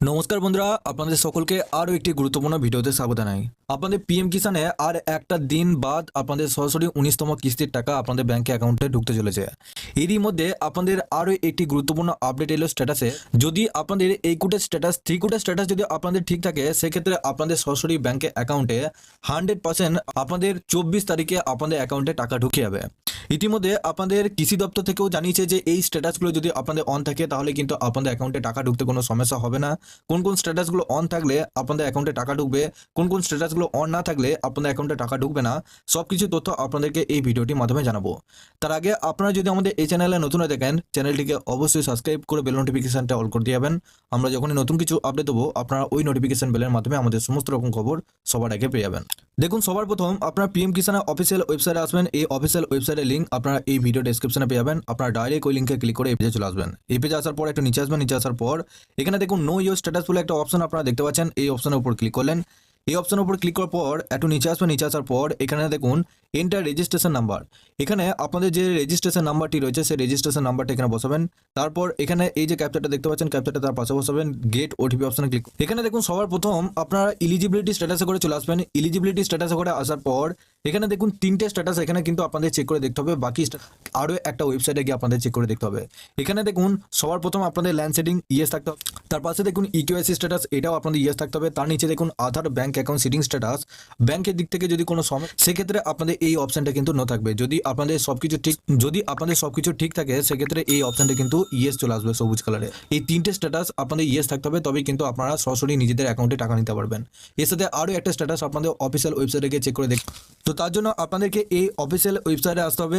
নমস্কার বন্ধুরা আপনাদের সকলকে আরও একটি গুরুত্বপূর্ণ ভিডিওতে স্বাগত জানাই। আপনাদের পিএম কিষানে আর একটা দিন বাদ আপনাদের সরাসরি উনিশতম কিস্তির টাকা আপনাদের ব্যাংকে অ্যাকাউন্টে ঢুকতে চলেছে। এরই মধ্যে আপনাদের আরও একটি গুরুত্বপূর্ণ আপডেট এলো স্ট্যাটাসে যদি আপনাদের এই কুটের স্ট্যাটাস থ্রি কুটের স্ট্যাটাস যদি আপনাদের ঠিক থাকে, সেক্ষেত্রে আপনাদের সরাসরি ব্যাংকে অ্যাকাউন্টে হান্ড্রেড পার্সেন্ট আপনাদের চব্বিশ তারিখে আপনাদের অ্যাকাউন্টে টাকা ঢুকে যাবে। ইতিমধ্যে আপনাদের কৃষি দপ্তর থেকেও জানিয়েছে যে এই স্ট্যাটাসগুলো যদি আপনাদের অন থাকে, তাহলে কিন্তু আপনাদের অ্যাকাউন্টে টাকা ঢুকতে কোনো সমস্যা হবে না। কোন কোন স্ট্যাটাসগুলো অন থাকলে আপনাদের অ্যাকাউন্টে টাকা ঢুকবে, কোন কোন স্ট্যাটাসগুলো অন না থাকলে আপনাদের অ্যাকাউন্টে টাকা ঢুকবে না। সব কিছু তথ্য আপনাদেরকে এই ভিডিওটির মাধ্যমে জানাব। তার আগে আপনারা যদি আমাদের এই চ্যানেলে নতুন দেখেন চ্যানেলটিকে অবশ্যই সাবস্ক্রাইব করে বেল নোটিফিকেশনটা অল করে দিয়ে যাবেন। আমরা যখনই নতুন কিছু আপডেট দেবো, আপনারা ওই নোটিফিকেশন বেলের মাধ্যমে আমাদের সমস্ত রকম খবর সবার আগে পেয়ে যাবেন। দেখুন, সবার প্রথম আপনারা পিএম কিষানের অফিসিয়াল ওয়েবসাইটে আসবেন। এই অফিসিয়াল ওয়েবসাইটের লিঙ্ক আপনারা এই ভিডিও ডেসক্রিপশনে পেয়ে যাবেন। আপনারা ডাইরেক্ট ওই লিঙ্কে ক্লিক করে এই পেজে চলে আসবেন। এই পেজে আসার পর একটু নিচে আসবেন। নিচে আসার পর এখানে দেখুন নো ইউর স্ট্যাটাস বলে একটা অপশন আপনারা দেখতে পাচ্ছেন। এই অপশনের উপর ক্লিক করলেন। এই অপশনের উপর ক্লিক করার পর, একটু নিচে আসবে, নিচে আসার পর, এখানে দেখুন এন্টার রেজিস্ট্রেশন নাম্বার এখানে আপনাদের যে রেজিস্ট্রেশন নাম্বারটি রয়েছে, সেই রেজিস্ট্রেশন নাম্বারটি এখানে বসাবেন। তারপর এখানে এই যে ক্যাপচারটা দেখতে পাচ্ছেন ক্যাপচারটা তার পাশে বসাবেন গেট ওটিপি অপশনে ক্লিক এখানে দেখুন, সবার প্রথম আপনারা ইলিজিবিলিটি স্ট্যাটাসে করে চলে আসবেন। ইলিজিবিলিটি স্ট্যাটাসে করে আসার পর এখানে দেখুন তিনটে স্ট্যাটাস এখানে কিন্তু আপনাদের চেক করে দেখতে হবে। বাকি আরও একটা ওয়েবসাইটে গিয়ে আপনাদের চেক করে দেখতে হবে। এখানে দেখুন, সবার প্রথম আপনাদের ল্যান্ড সেটিং ইয়েস থাকতে হবে। তার পাশে দেখুন ইকিউআইসি স্ট্যাটাস এটাও আপনাদের ইয়েস থাকতে হবে। তার নিচে দেখুন Aadhaar bank account seeding status ব্যাঙ্কের দিক থেকে যদি কোনো সময় সেক্ষেত্রে আপনাদের এই অপশানটা কিন্তু ন থাকবে। যদি আপনাদের সব কিছু ঠিক যদি আপনাদের সবকিছু ঠিক থাকে, সেক্ষেত্রে এই অপশনটা কিন্তু ইয়েস চলে আসবে সবুজ কালারে এই তিনটে স্ট্যাটাস আপনাদের ইয়েস থাকতে হবে, তবেই কিন্তু আপনারা সরাসরি নিজেদের অ্যাকাউন্টে টাকা নিতে পারবেন। এর সাথে আরও একটা স্ট্যাটাস আপনাদের অফিসিয়াল ওয়েবসাইটে গিয়ে চেক করে দেখ তো তার জন্য আপনাদেরকে এই অফিসিয়াল ওয়েবসাইটে আসতে হবে।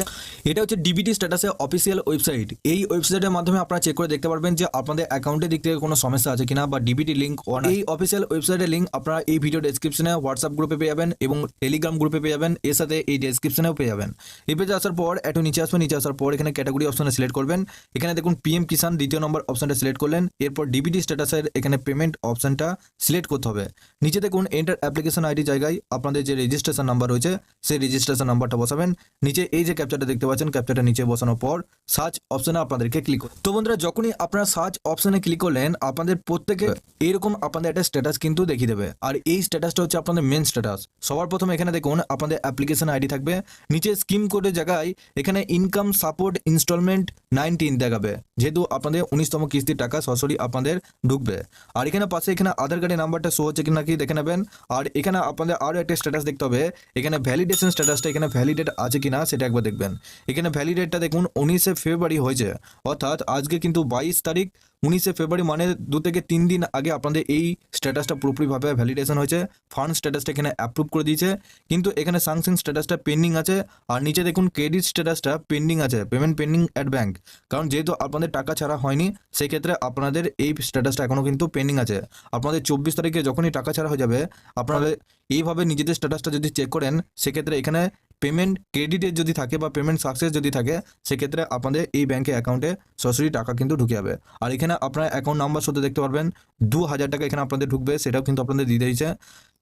এটা হচ্ছে ডিবিটি স্ট্যাটাসের অফিসিয়াল ওয়েবসাইট এই ওয়েবসাইটের মাধ্যমে আপনারা চেক করে দেখতে পারবেন যে আপনাদের অ্যাকাউন্টের দিক থেকে কোনো সমস্যা আছে কিনা বা ডিবিটি লিঙ্ক অন এই অফিসিয়াল ওয়েবসাইটের লিঙ্ক আপনারা এই ভিডিও ডেসক্রিপশনে হোয়াটসঅ্যাপ গ্রুপে পেয়ে যাবেন এবং টেলিগ্রাম গ্রুপে পেয়ে যাবেন। এর সাথে এই ডেসক্রিপশনেও পেয়ে যাবেন। এই পেজে আসার পর, একটু নিচে আসবেন, নিচে আসার পর এখানে ক্যাটাগরি অপশনে সিলেক্ট করবেন। এখানে দেখুন পিএম কিষান দ্বিতীয় নম্বর অপশনটা সিলেক্ট করলেন। এরপর ডিবিটি স্ট্যাটাসের এখানে পেমেন্ট অপশনটা সিলেক্ট করতে হবে। নিচে দেখুন এন্টার অ্যাপ্লিকেশন আইডি জায়গায় আপনাদের যে রেজিস্ট্রেশন নাম্বার রয়েছে সেই রেজিস্ট্রেশন নাম্বারটা বসাবেন। নিচে এই যে ক্যাপচারটা দেখতে পাচ্ছেন ক্যাপচারটা নিচে বসানোর পর সার্চ অপশনে আপনাদেরকে ক্লিক করুন তো বন্ধুরা, যখনই আপনারা সার্চ অপশনে ক্লিক করলেন, আপনাদের প্রত্যেকে এরকম আপনাদের একটা স্ট্যাটাস কিন্তু দেখিয়ে দেবে। আর এই স্ট্যাটাসটা হচ্ছে আপনাদের মেন স্ট্যাটাস সবার প্রথম এখানে দেখুন, আপনাদের অ্যাপ্লিকেশন আইডি থাকবে। নিচে স্কিম কোডের জায়গায় এখানে ইনকাম সাপোর্ট ইনস্টলমেন্ট নাইনটিন দেখাবে। যেহেতু আপনাদের উনিশতম কিস্তির টাকা সরাসরি আপনাদের ঢুকবে। আর এখানে পাশে এখানে আধার কার্ডের নাম্বারটা শো হচ্ছে কিনা কি দেখে নেবেন। আর এখানে আপনাদের আরও একটা স্ট্যাটাস দেখতে হবে। এখানে ভ্যালিডেশন স্ট্যাটাসটা এখানে ভ্যালিডেট আছে কিনা সেটা একবার দেখবেন। এখানে ভ্যালিডেটটা দেখুন, উনিশে ফেব্রুয়ারি হয়েছে। অর্থাৎ আজকে কিন্তু বাইশ তারিখ উনিশে ফেব্রুয়ারি মানে দু থেকে তিন দিন আগে আপনাদের এই স্ট্যাটাসটা পুরোপুরিভাবে ভ্যালিডেশন হয়েছে। ফান্ড স্ট্যাটাসটা এখানে অ্যাপ্রুভ করে দিয়েছে। কিন্তু এখানে সাংশন স্ট্যাটাসটা পেন্ডিং আছে। আর নিচে দেখুন ক্রেডিট স্ট্যাটাসটা পেন্ডিং আছে পেমেন্ট পেন্ডিং অ্যাট ব্যাঙ্ক কারণ যেহেতু আপনাদের টাকা ছাড়া হয়নি সেই ক্ষেত্রে আপনাদের এই স্ট্যাটাসটা এখনও কিন্তু পেন্ডিং আছে। আপনাদের চব্বিশ তারিখে যখনই টাকা ছাড়া হয়ে যাবে আপনাদের এইভাবে নিজেদের স্ট্যাটাসটা যদি চেক করেন, সেক্ষেত্রে এখানে পেমেন্ট ক্রেডিটের যদি থাকে বা পেমেন্ট সাকসেস যদি থাকে, সেক্ষেত্রে আপনাদের এই ব্যাংকে অ্যাকাউন্টে সরাসরি টাকা কিন্তু ঢুকে যাবে। আর এখানে আপনার অ্যাকাউন্ট নাম্বার সাথে দেখতে পারবেন, দু হাজার টাকা এখানে আপনাদের ঢুকবে, সেটাও কিন্তু আপনাদের দিয়ে দিয়েছে।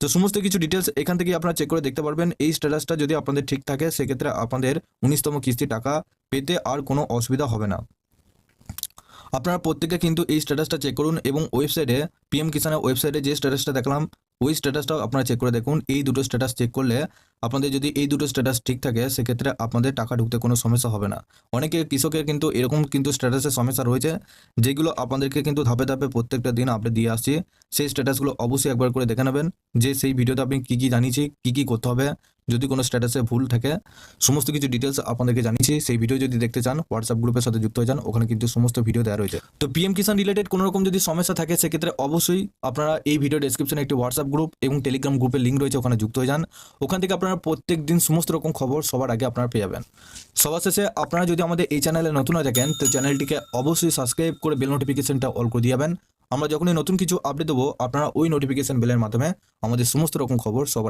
তো সমস্ত কিছু ডিটেলস এখান থেকে আপনারা চেক করে দেখতে পারবেন। এই স্ট্যাটাসটা যদি আপনাদের ঠিক থাকে, সেক্ষেত্রে আপনাদের উনিশতম কিস্তি টাকা পেতে আর কোনো অসুবিধা হবে না। আপনারা প্রত্যেকে কিন্তু এই স্ট্যাটাসটা চেক করুন এবং ওয়েবসাইটে পিএম কিষানের ওয়েবসাইটে যে স্ট্যাটাসটা দেখলাম ওই স্ট্যাটাসটাও আপনারা চেক করে দেখুন। এই দুটো স্ট্যাটাস চেক করলে আপনাদের যদি এই দুটো স্ট্যাটাস ঠিক থাকে, সেক্ষেত্রে আপনাদের টাকা ঢুকতে কোনো সমস্যা হবে না। অনেকে কৃষকের কিন্তু এরকম কিন্তু স্ট্যাটাসের সমস্যা রয়েছে, যেগুলো আপনাদেরকে কিন্তু ধাপে ধাপে প্রত্যেকটা দিন আপডেট দিয়ে আসছি। সেই স্ট্যাটাসগুলো অবশ্যই একবার করে দেখে নেবেন যে সেই ভিডিওতে আপনি কী কী জানিয়েছি, কী কী করতে হবে, যদি কোনো স্ট্যাটাসে ভুল থাকে। সমস্ত কিছু ডিটেলস আপনাদেরকে জানিয়েছি, সেই ভিডিও যদি দেখতে চান হোয়াটসঅ্যাপ গ্রুপের সাথে যুক্ত হয়ে যান, ওখানে কিন্তু সমস্ত ভিডিও দেওয়া রয়েছে। তো পিএম কিষান রিলেটেড কোনো রকম যদি সমস্যা থাকে, সেক্ষেত্রে অবশ্যই আপনারা এই ভিডিও ডেসক্রিপশনে একটি হোয়াটসঅ্যাপ গ্রুপ এবং টেলিগ্রাম গ্রুপের লিঙ্ক রয়েছে, ওখানে যুক্ত হয়ে যান। ওখান থেকে আপনারা প্রত্যেক দিন সমস্ত রকম খবর সবার আগে আপনারা পেয়ে যাবেন। সবার শেষে আপনারা যদি আমাদের এই চ্যানেলে নতুন হয়ে থাকেন, তো চ্যানেলটিকে অবশ্যই সাবস্ক্রাইব করে বেল নোটিফিকেশনটা অল করে দিয়ে যাবেন। আমরা যখনই নতুন কিছু আপডেট দেবো, আপনারা ওই নোটিফিকেশন বেলের মাধ্যমে আমাদের সমস্ত রকম খবর সবার